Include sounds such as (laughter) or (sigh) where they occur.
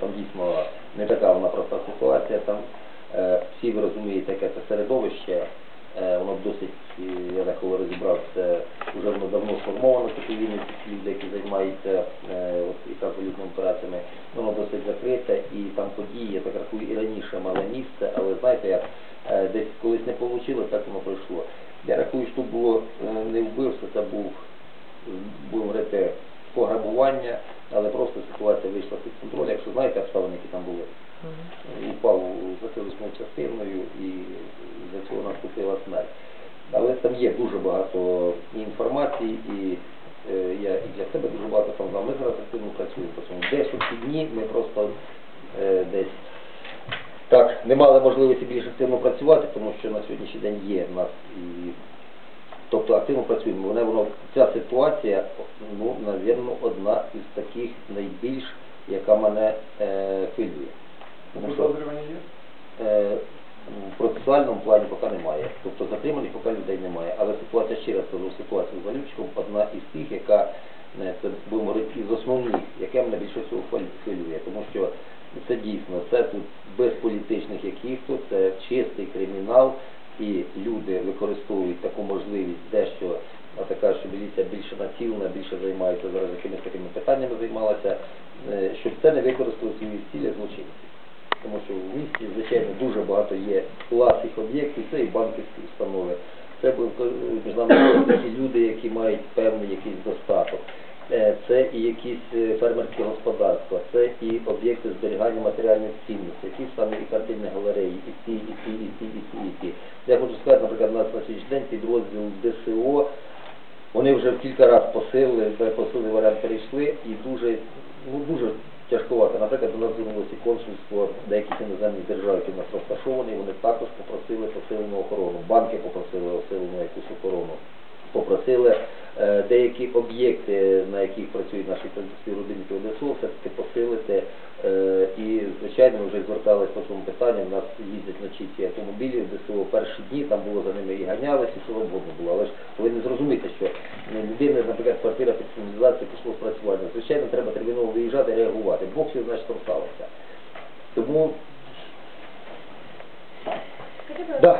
там дійсно не така вона проста ситуація. Там е, всі ви розумієте, яке це середовище. Е, воно досить, е, я так коли розібрав, це вже воно давно сформовано, такі війни, люди, які займаються е, от, якраз валютними операціями, воно досить закрите і там події, я так рахую, і раніше мали місце, але знаєте, як е, десь колись не вийшло, так воно пройшло. Я рахую, що було е, не вбивство, це був, будемо говорити, пограбування, але просто ситуація вийшла під контроль, якщо знаєте обставини, які там були упав за тілесною частиною і за смерть. Але там є дуже багато інформації, і е, я і для себе дуже багато там. Ми зараз активно працюємо по цьому. Десь у ці дні ми просто е, десь так не мали можливості більш активно працювати, тому що на сьогоднішній день є в нас і Тобто активно працюємо. Вона, воно, ця ситуація, ну, навірно, одна із таких найбільш, яка мене е, хвилює. Тому що Підозрювані є? е, в процесуальному плані поки немає. Тобто затриманих поки людей немає. Але ситуація, ще раз кажу, ситуація з Валючком одна із тих, яка е, це будемо говорити із основних, яке мене більше всього хвилює. Тому що це дійсно, це тут без політичних якихось, це чистий кримінал, і люди використовують таку можливість дещо, а така, що міліція більше націлена, більше займається зараз якимись такими питаннями займалася, е, щоб це не використали свої цілі злочинці. Тому що в місті, звичайно, дуже багато є класних об'єктів, це і банківські установи, це бу- між нами (coughs) такі люди, які мають певний якийсь достаток. Е, Це і якісь е, фермерські господарства, це і об'єкти зберігання матеріальних цінностей, які самі і картинні галереї, і ті, і ті, і ті, і ті, і ті. Я хочу сказати, наприклад, на сьогоднішній день підрозділ ДСО, вони вже в кілька разів посилили, де посилили варіант перейшли і дуже, ну дуже тяжкувато. Наприклад, до нас звернулося консульство деяких іноземних держав, які в нас розташовані, вони також попросили посилену охорону. Банки попросили посилену якусь охорону. Попросили е, деякі об'єкти, на яких працюють наші співробітники ОДСО, все-таки посилити. Е, і, звичайно, ми вже зверталися по цьому питанню. У нас їздять вночі ці автомобілі в перші дні, там було за ними і ганялися, і що завгодно було. Але ж повинні зрозуміти, що ну, людина, наприклад, квартира під сигналізацію пішло спрацювання. Звичайно, треба терміново виїжджати реагувати. Що сталося. Тому Да.